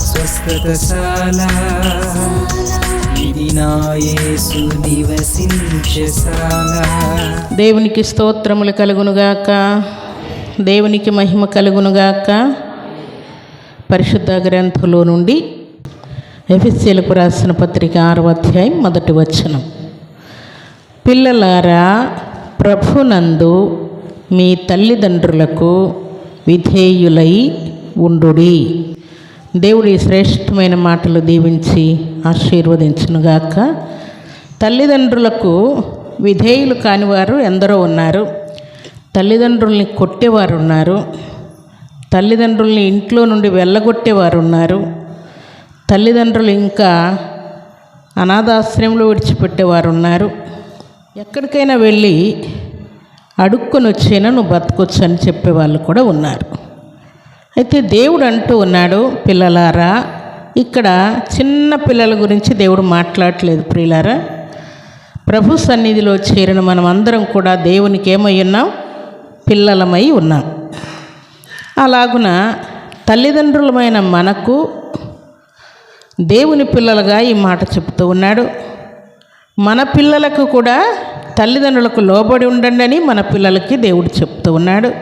స్వస్థతశాల. దేవునికి స్తోత్రములు కలుగునుగాక. దేవునికి మహిమ కలుగునుగాక. పరిశుద్ధ గ్రంథంలో నుండి ఎఫ్ఎస్సీలకు రాసిన పత్రిక ఆరవ అధ్యాయం మొదటి వచనం. పిల్లలారా ప్రభునందు మీ తల్లిదండ్రులకు విధేయులై ఉండుడి. దేవుడి శ్రేష్టమైన మాటలు దీవించి ఆశీర్వదించునుగాక. తల్లిదండ్రులకు విధేయులు కానివారు ఎందరో ఉన్నారు. తల్లిదండ్రుల్ని కొట్టేవారు ఉన్నారు. తల్లిదండ్రుల్ని ఇంట్లో నుండి వెళ్ళగొట్టేవారు ఉన్నారు. తల్లిదండ్రులు ఇంకా అనాథాశ్రయంలో విడిచిపెట్టేవారు ఉన్నారు. ఎక్కడికైనా వెళ్ళి అడుక్కొని వచ్చేనా నువ్వు బతకొచ్చు అని చెప్పేవాళ్ళు కూడా ఉన్నారు. అయితే దేవుడు అంటూ ఉన్నాడు పిల్లలారా ఇక్కడ చిన్న పిల్లల గురించి దేవుడు మాట్లాడట్లేదు ప్రియులారా. ప్రభు సన్నిధిలో చేరిన మనం అందరం కూడా దేవునికి ఏమై ఉన్నాం? పిల్లలమై ఉన్నాం. అలాగున తల్లిదండ్రులమైన మనకు దేవుని పిల్లలుగా ఈ మాట చెప్తూ ఉన్నాడు. మన పిల్లలకు కూడా తల్లిదండ్రులకు లోబడి ఉండండి అని మన పిల్లలకి దేవుడు చెప్తూ ఉన్నాడు.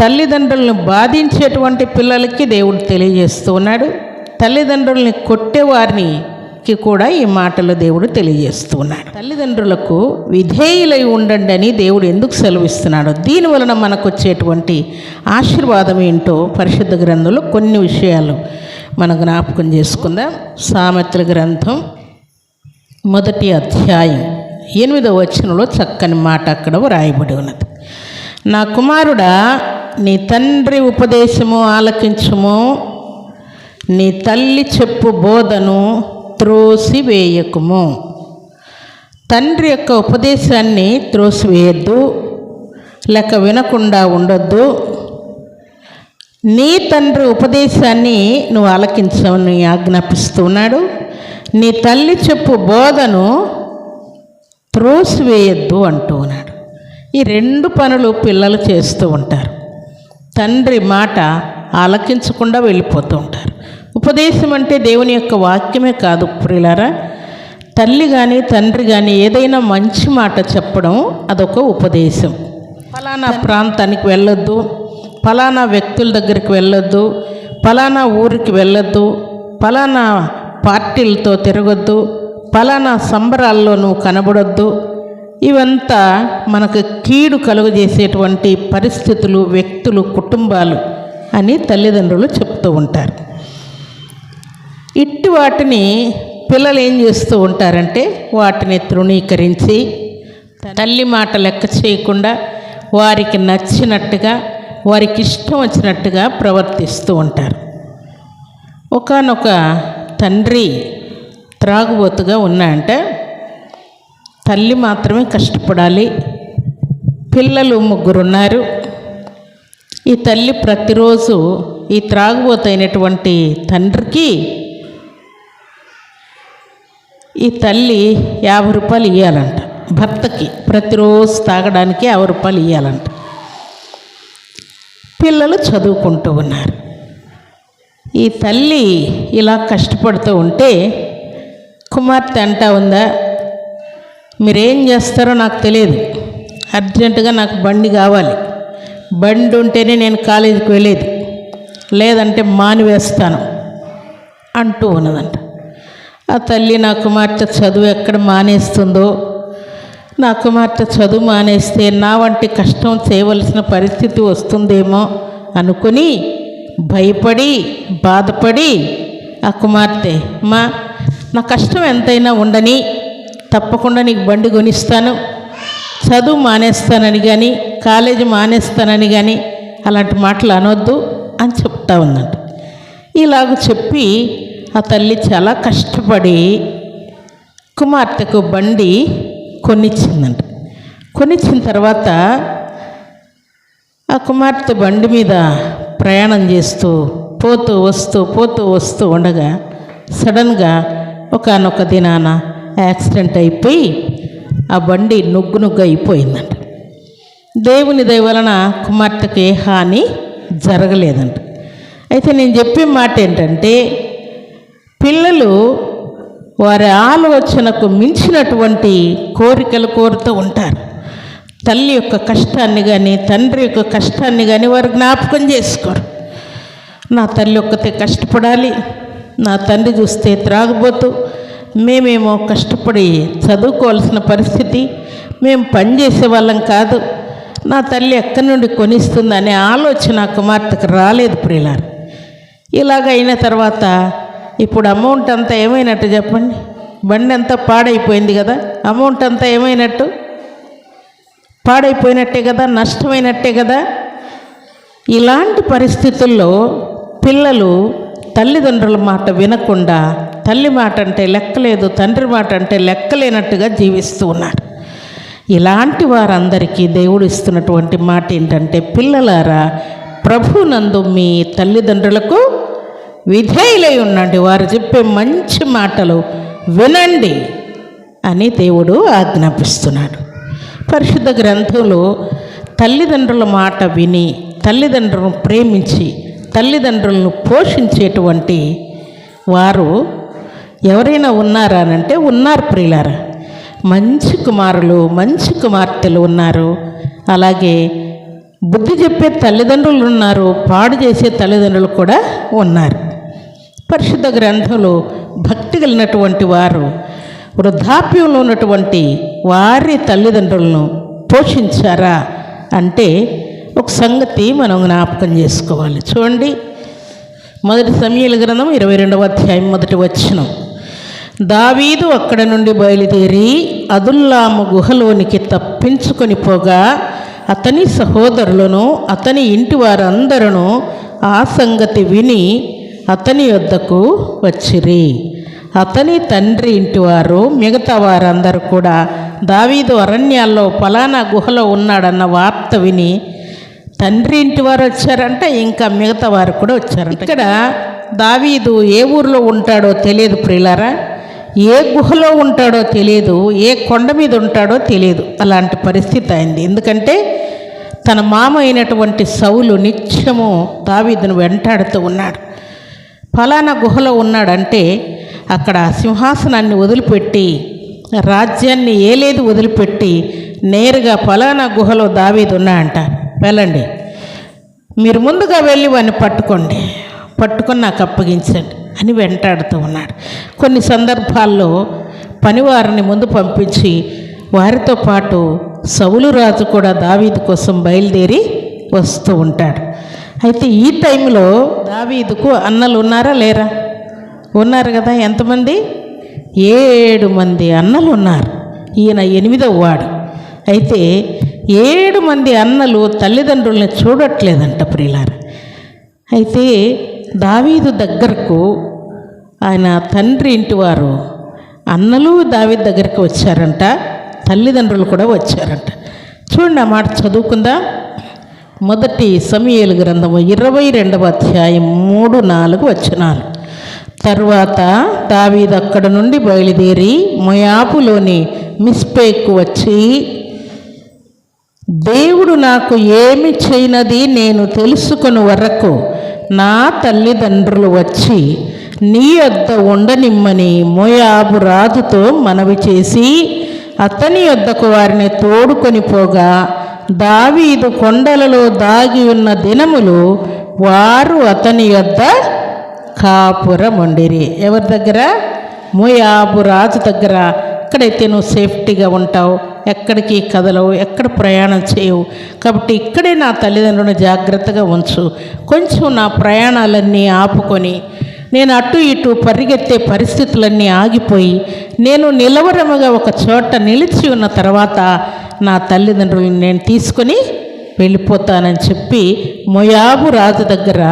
తల్లిదండ్రులను బాధించేటువంటి పిల్లలకి దేవుడు తెలియజేస్తూ ఉన్నాడు. తల్లిదండ్రుల్ని కొట్టేవారినికి కూడా ఈ మాటలు దేవుడు తెలియజేస్తూ ఉన్నాడు. తల్లిదండ్రులకు విధేయులై ఉండండి అని దేవుడు ఎందుకు సెలవిస్తున్నాడు దీని వలన మనకు వచ్చేటువంటి ఆశీర్వాదం ఏంటో పరిశుద్ధ గ్రంథంలో కొన్ని విషయాలు మన జ్ఞాపకం చేసుకుందాం. సామెతల గ్రంథం మొదటి అధ్యాయం ఎనిమిదవ వచనంలో చక్కని మాట అక్కడ వ్రాయబడి ఉన్నది. నా కుమారుడా నీ తండ్రి ఉపదేశము ఆలకించుము నీ తల్లి చెప్పు బోధను త్రోసివేయకుము. తండ్రి యొక్క ఉపదేశాన్ని త్రోసివేయద్దు లేక వినకుండా ఉండొద్దు. నీ తండ్రి ఉపదేశాన్ని నువ్వు ఆలకించమని ఆజ్ఞాపిస్తూ ఉన్నాడు నీ తల్లి చెప్పు బోధను త్రోసివేయద్దు అంటూ ఉన్నాడు. ఈ రెండు పనులు పిల్లలు చేస్తూ ఉంటారు. తండ్రి మాట ఆలకించకుండా వెళ్ళిపోతూ ఉంటారు. ఉపదేశం అంటే దేవుని యొక్క వాక్యమే కాదు ప్రియులారా. తల్లి కానీ తండ్రి కానీ ఏదైనా మంచి మాట చెప్పడం అదొక ఉపదేశం. ఫలానా ప్రాంతానికి వెళ్ళొద్దు ఫలానా వ్యక్తుల దగ్గరికి వెళ్ళొద్దు ఫలానా ఊరికి వెళ్ళొద్దు ఫలానా పార్టీలతో తిరగొద్దు ఫలానా సంబరాల్లో నువ్వు కనబడొద్దు ఇవంతా మనకు కీడు కలుగజేసేటువంటి పరిస్థితులు వ్యక్తులు కుటుంబాలు అని తల్లిదండ్రులు చెప్తూ ఉంటారు. ఇట్టి వాటిని పిల్లలు ఏం చేస్తూ ఉంటారంటే వాటిని తృణీకరించి తల్లి మాట లెక్క చేయకుండా వారికి నచ్చినట్టుగా వారికి ఇష్టం వచ్చినట్టుగా ప్రవర్తిస్తూ ఉంటారు. ఒకనొక తండ్రి త్రాగుబోతుగా ఉన్నాయంటే తల్లి మాత్రమే కష్టపడాలి. పిల్లలు ముగ్గురున్నారు. ఈ తల్లి ప్రతిరోజు ఈ త్రాగుబోతైనటువంటి తండ్రికి ఈ తల్లి యాభై రూపాయలు ఇవ్వాలంట భర్తకి ప్రతిరోజు తాగడానికి యాభై రూపాయలు ఇవ్వాలంట పిల్లలు చదువుకుంటూ ఉన్నారు. ఈ తల్లి ఇలా కష్టపడుతూ ఉంటే కుమార్తె అంటా ఉందా మీరేం చేస్తారో నాకు తెలియదు. అర్జెంటుగా నాకు బండి కావాలి. బండి ఉంటేనే నేను కాలేజీకి వెళ్ళేది. లేదంటే మానివేస్తాను అంటూ ఉన్నదంట. ఆ తల్లి నా కుమార్తె చదువు ఎక్కడ మానేస్తుందో నా కుమార్తె చదువు మానేస్తే నా వంటి కష్టం చేయవలసిన పరిస్థితి వస్తుందేమో అనుకుని భయపడి బాధపడి ఆ కుమార్తె మా నా కష్టం ఎంతైనా ఉండని తప్పకుండా నీకు బండి కొనిస్తాను. చదువు మానేస్తానని కానీ కాలేజీ మానేస్తానని కానీ అలాంటి మాటలు అనొద్దు అని చెప్తా ఉందంట. ఇలాగ చెప్పి ఆ తల్లి చాలా కష్టపడి కుమార్తెకు బండి కొనిచ్చిందంట. కొనిచ్చిన తర్వాత ఆ కుమార్తె బండి మీద ప్రయాణం చేస్తూ పోతూ వస్తూ పోతూ వస్తూ ఉండగా సడన్గా ఒకనొక దినాన యాక్సిడెంట్ అయిపోయి ఆ బండి నుగ్గు నుగ్గు అయిపోయిందంట. దేవుని దయవలన కుమార్తెకు ఏ హాని జరగలేదంట. అయితే నేను చెప్పే మాట ఏంటంటే పిల్లలు వారి ఆలోచనకు మించినటువంటి కోరికలు కోరుతూ ఉంటారు. తల్లి యొక్క కష్టాన్ని కానీ తండ్రి యొక్క కష్టాన్ని కానీ వారు జ్ఞాపకం చేసుకోరు. నా తల్లి ఒక్కతే కష్టపడాలి నా తండ్రి చూస్తే త్రాగబోతూ మేమేమో కష్టపడి చదువుకోవాల్సిన పరిస్థితి మేము పనిచేసే వాళ్ళం కాదు. నా తల్లి ఎక్కడి నుండి కొనిస్తుంది అనే ఆలోచన కుమార్తెకు రాలేదు ప్రియులారు. ఇలాగ అయిన తర్వాత ఇప్పుడు అమౌంట్ అంతా ఏమైనట్టు చెప్పండి? బండి అంతా పాడైపోయింది కదా అమౌంట్ అంతా ఏమైనట్టు? పాడైపోయినట్టే కదా నష్టమైనట్టే కదా? ఇలాంటి పరిస్థితుల్లో పిల్లలు తల్లిదండ్రుల మాట వినకుండా తల్లి మాట అంటే లెక్కలేదు తండ్రి మాట అంటే లెక్కలేనట్టుగా జీవిస్తూ ఉన్నారు. ఇలాంటి వారందరికీ దేవుడు ఇస్తున్నటువంటి మాట ఏంటంటే పిల్లలారా ప్రభునందు మీ తల్లిదండ్రులకు విధేయులై ఉండండి. వారు చెప్పే మంచి మాటలు వినండి అని దేవుడు ఆజ్ఞాపిస్తున్నాడు. పరిశుద్ధ గ్రంథంలో తల్లిదండ్రుల మాట విని తల్లిదండ్రులను ప్రేమించి తల్లిదండ్రులను పోషించేటువంటి వారు ఎవరైనా ఉన్నారా అని అంటే ఉన్నారు ప్రియులారా. మంచి కుమారులు మంచి కుమార్తెలు ఉన్నారు. అలాగే బుద్ధి చెప్పే తల్లిదండ్రులు ఉన్నారు పాడు చేసే తల్లిదండ్రులు కూడా ఉన్నారు. పరిశుద్ధ గ్రంథంలో భక్తి కలిగినటువంటి వారు వృద్ధాప్యంలో ఉన్నటువంటి వారి తల్లిదండ్రులను పోషించారా అంటే ఒక సంగతి మనం జ్ఞాపకం చేసుకోవాలి. చూడండి మొదటి సమయాల గ్రంథం ఇరవై రెండవ అధ్యాయం మొదటి వచ్చినం దావీదు అక్కడ నుండి బయలుదేరి అదుల్లాము గుహలోనికి తప్పించుకొని పోగా అతని సహోదరులను అతని ఇంటి వారందరూ ఆ సంగతి విని అతని యొద్దకు వచ్చిరి. అతని తండ్రి ఇంటివారు మిగతా వారందరూ కూడా దావీదు అరణ్యాల్లో ఫలానా గుహలో ఉన్నాడన్న వార్త విని తండ్రి ఇంటి వారు వచ్చారంట ఇంకా మిగతా వారు కూడా వచ్చారంట. ఇక్కడ దావీదు ఏ ఊర్లో ఉంటాడో తెలియదు ప్రియులారా. ఏ గుహలో ఉంటాడో తెలియదు ఏ కొండ మీద ఉంటాడో తెలియదు. అలాంటి పరిస్థితి అయింది. ఎందుకంటే తన మామ అయినటువంటి సౌలు నిత్యము దావీదును వెంటాడుతూ ఉన్నాడు. ఫలానా గుహలో ఉన్నాడంటే అక్కడ సింహాసనాన్ని వదిలిపెట్టి రాజ్యాన్ని ఏలేదు వదిలిపెట్టి నేరుగా ఫలానా గుహలో దావీదు ఉన్నా అంట వెళ్ళండి. మీరు ముందుగా వెళ్ళి వాడిని పట్టుకోండి. పట్టుకొని నాకు అప్పగించండి. అని వెంటాడుతూ ఉన్నాడు. కొన్ని సందర్భాల్లో పనివారిని ముందు పంపించి వారితో పాటు సౌలు రాజు కూడా దావీదు కోసం బయలుదేరి వస్తూ ఉంటాడు. అయితే ఈ టైంలో దావీదుకు అన్నలు ఉన్నారా లేరా? ఉన్నారు కదా ఎంతమంది? ఏడు మంది అన్నలు ఉన్నారు. ఈయన ఎనిమిదవ వాడు. అయితే ఏడు మంది అన్నలు తల్లిదండ్రుల్ని చూడట్లేదంట ప్రియులారా. అయితే దావీదు దగ్గరకు ఆయన తండ్రి ఇంటివారు అన్నలు దావి దగ్గరికి వచ్చారంట తల్లిదండ్రులు కూడా వచ్చారంట. చూడండి ఆ మాట చదువుకుందా? మొదటి సమయలు గ్రంథము ఇరవై రెండవ అధ్యాయం మూడు నాలుగు వచనాలు. తరువాత దావీదు అక్కడ నుండి బయలుదేరి మొయాపులోని మిస్పేక్ వచ్చి దేవుడు నాకు ఏమి చేయనది నేను తెలుసుకుని వరకు నా తల్లిదండ్రులు వచ్చి నీ యొద్ద ఉండనిమ్మని మోయాబు రాజుతో మనవి చేసి అతని యొద్దకు వారిని తోడుకొని పోగా దావీదు కొండలలో దాగి ఉన్న దినములు వారు అతని యొద్ద కాపురముండిరి. ఎవరి దగ్గర? మోయాబు రాజు దగ్గర. ఎక్కడైతే నువ్వు సేఫ్టీగా ఉంటావు. ఎక్కడికి కదలవు? ఎక్కడ ప్రయాణం చేయవు? కాబట్టి ఇక్కడే నా తల్లిదండ్రులను జాగ్రత్తగా ఉంచు. కొంచెం నా ప్రయాణాలన్నీ ఆపుకొని నేను అటు ఇటు పరిగెత్తే పరిస్థితులన్నీ ఆగిపోయి నేను నిలవరముగా ఒక చోట నిలిచి ఉన్న తర్వాత నా తల్లిదండ్రులను నేను తీసుకొని వెళ్ళిపోతానని చెప్పి మొయాబు రాజు దగ్గర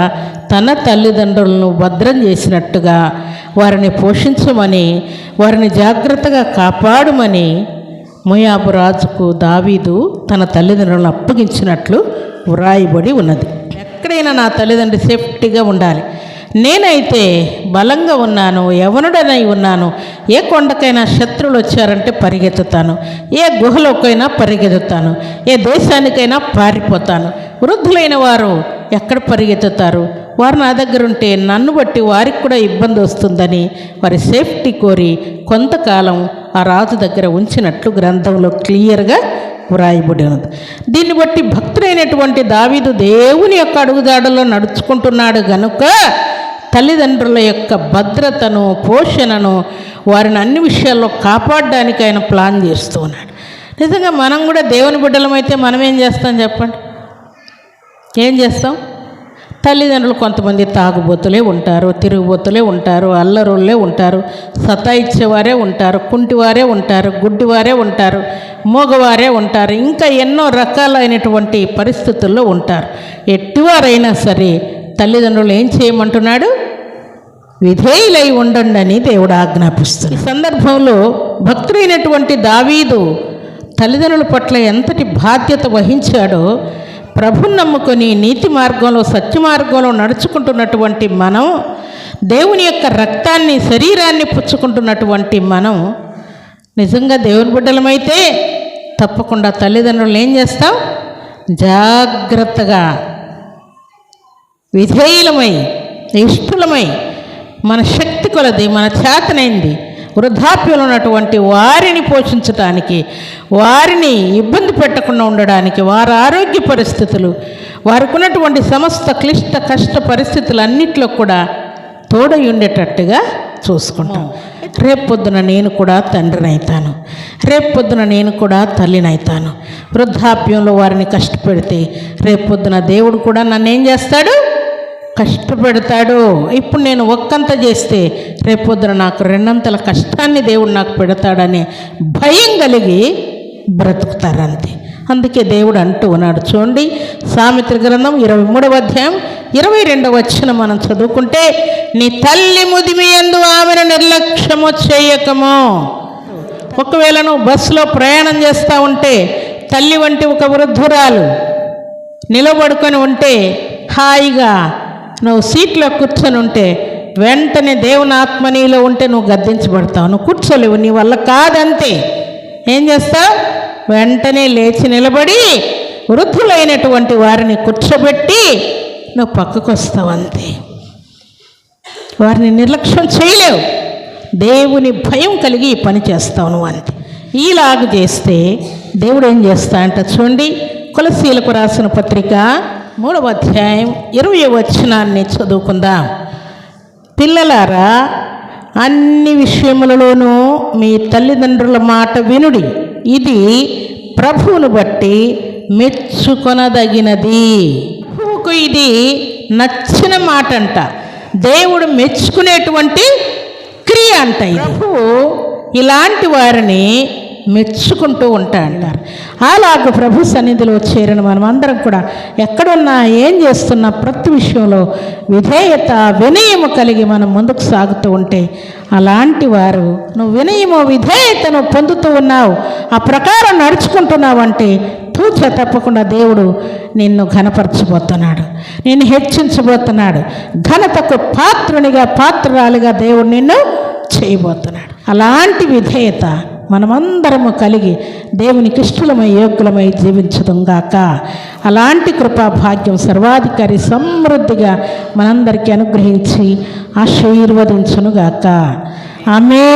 తన తల్లిదండ్రులను భద్రం చేసినట్టుగా వారిని పోషించమని వారిని జాగ్రత్తగా కాపాడమని మొయాబు రాజుకు దావీదు తన తల్లిదండ్రులను అప్పగించినట్లు వ్రాయబడి ఉన్నది. ఎక్కడైనా నా తల్లిదండ్రి సేఫ్టీగా ఉండాలి. నేనైతే బలంగా ఉన్నాను యవనుడనై ఉన్నాను. ఏ కొండకైనా శత్రువులు వచ్చారంటే పరిగెత్తుతాను. ఏ గుహలోకైనా పరిగెత్తుతాను. ఏ దేశానికైనా పారిపోతాను. వృద్ధులైన వారు ఎక్కడ పరిగెత్తుతారు? వారు నా దగ్గర ఉంటే నన్ను బట్టి వారికి కూడా ఇబ్బంది వస్తుందని వారి సేఫ్టీ కోరి కొంతకాలం ఆ రాజు దగ్గర ఉంచినట్లు గ్రంథంలో క్లియర్గా వ్రాయబడి ఉన్నది. దీన్ని బట్టి భక్తుడైనటువంటి దావీదు దేవుని యొక్క అడుగుదాడలో నడుచుకుంటున్నాడు గనుక తల్లిదండ్రుల యొక్క భద్రతను పోషణను వారిని అన్ని విషయాల్లో కాపాడడానికి ఆయన ప్లాన్ చేస్తూ ఉన్నాడు. నిజంగా మనం కూడా దేవుని బిడ్డలమైతే మనం ఏం చేస్తాం చెప్పండి? ఏం చేస్తాం? తల్లిదండ్రులు కొంతమంది తాగుబోతులే ఉంటారు తిరుగుబోతులే ఉంటారు అల్లరులే ఉంటారు సతాయిచ్చేవారే ఉంటారు కుంటివారే ఉంటారు గుడ్డివారే ఉంటారు మోగవారే ఉంటారు ఇంకా ఎన్నో రకాలైనటువంటి పరిస్థితుల్లో ఉంటారు. ఎట్టివారైనా సరే తల్లిదండ్రులు ఏం చేయమంటున్నాడు? విధేయులై ఉండండి అని దేవుడు ఆజ్ఞాపిస్తుంది ఈ సందర్భంలో భక్తుడైనటువంటి దావీదు తల్లిదండ్రుల పట్ల ఎంతటి బాధ్యత వహించాడో ప్రభుని నమ్ముకొని నీతి మార్గంలో సత్య మార్గంలో నడుచుకుంటున్నటువంటి మనం దేవుని యొక్క రక్తాన్ని శరీరాన్ని పుచ్చుకుంటున్నటువంటి మనం నిజంగా దేవుని బిడ్డలమైతే తప్పకుండా తల్లిదండ్రులు ఏం చేస్తాం జాగ్రత్తగా విధేయులమై నిష్ఠులమై మన శక్తి కొలది మన చేతనైంది వృద్ధాప్యంలో ఉన్నటువంటి వారిని పోషించటానికి వారిని ఇబ్బంది పెట్టకుండా ఉండడానికి వారి ఆరోగ్య పరిస్థితులు వారికి ఉన్నటువంటి సమస్త క్లిష్ట కష్ట పరిస్థితులన్నింటిలో కూడా తోడై ఉండేటట్టుగా చూసుకుంటాం. రేపొద్దున నేను కూడా తండ్రినైతాను. రేపొద్దున నేను కూడా తల్లినైతాను. వృద్ధాప్యంలో వారిని కష్టపెడితే రేపొద్దున దేవుడు కూడా నన్ను ఏం చేస్తాడు? కష్టపెడతాడు? ఇప్పుడు నేను ఒక్కంత చేస్తే రేపొద్దున నాకు రెండంతల కష్టాన్ని దేవుడు నాకు పెడతాడని భయం కలిగి బ్రతుకుతారంతే. అందుకే దేవుడు అంటూ ఉన్నాడు. చూడండి సామిత్ర గ్రంథం ఇరవై మూడవ అధ్యాయం ఇరవై రెండవ వచ్చిన మనం చదువుకుంటే నీ తల్లి ముదిమి ఎందు ఆమెను నిర్లక్ష్యము చేయకము. ఒకవేళ నువ్వు బస్సులో ప్రయాణం చేస్తూ ఉంటే తల్లి వంటి ఒక వృద్ధురాలు నిలబడుకొని ఉంటే హాయిగా నువ్వు సీట్లో కూర్చొని ఉంటే వెంటనే దేవుని ఆత్మ నీలో ఉంటే నువ్వు గద్దించబడతావు. నువ్వు కూర్చోలేవు నీ వల్ల కాదంతే. ఏం చేస్తావు? వెంటనే లేచి నిలబడి వృద్ధులైనటువంటి వారిని కూర్చోబెట్టి నువ్వు పక్కకు వస్తావు అంతే. వారిని నిర్లక్ష్యం చేయలేవు. దేవుని భయం కలిగి పని చేస్తావు నువ్వు అంతే. ఈలాగు చేస్తే దేవుడు ఏం చేస్తా అంట చూడండి. కులశీలకు రాసిన పత్రిక మూడవ అధ్యాయం ఇరవై వచనాన్ని చదువుకుందాం. పిల్లలారా అన్ని విషయములలోనూ మీ తల్లిదండ్రుల మాట వినుడి. ఇది ప్రభువును బట్టి మెచ్చుకొనదగినది. ప్రభువుకు ఇది నచ్చిన మాట అంట దేవుడు మెచ్చుకునేటువంటి క్రియ అంట ప్రభువు ఇలాంటి వారిని మెచ్చుకుంటూ ఉంటా అంటారు. అలాగ ప్రభు సన్నిధిలో చేరిన మనం అందరం కూడా ఎక్కడున్నా ఏం చేస్తున్నా ప్రతి విషయంలో విధేయత వినయము కలిగి మనం ముందుకు సాగుతూ ఉంటే అలాంటి వారు నువ్వు వినయము విధేయతను పొందుతూ ఉన్నావు ఆ ప్రకారం నడుచుకుంటున్నావు అంటే తూచ తప్పకుండా దేవుడు నిన్ను ఘనపరచబోతున్నాడు. నిన్ను హెచ్చించబోతున్నాడు. ఘనతకు పాత్రునిగా పాత్రురాలిగా దేవుడు నిన్ను చేయబోతున్నాడు. అలాంటి విధేయత మనమందరము కలిగి దేవుని ఇష్టలమై యోగ్యులమై జీవించదుగాక అలాంటి కృపా భాగ్యం సర్వాధికారి సమృద్ధిగా మనందరికీ అనుగ్రహించి ఆశీర్వదించునుగాక ఆమె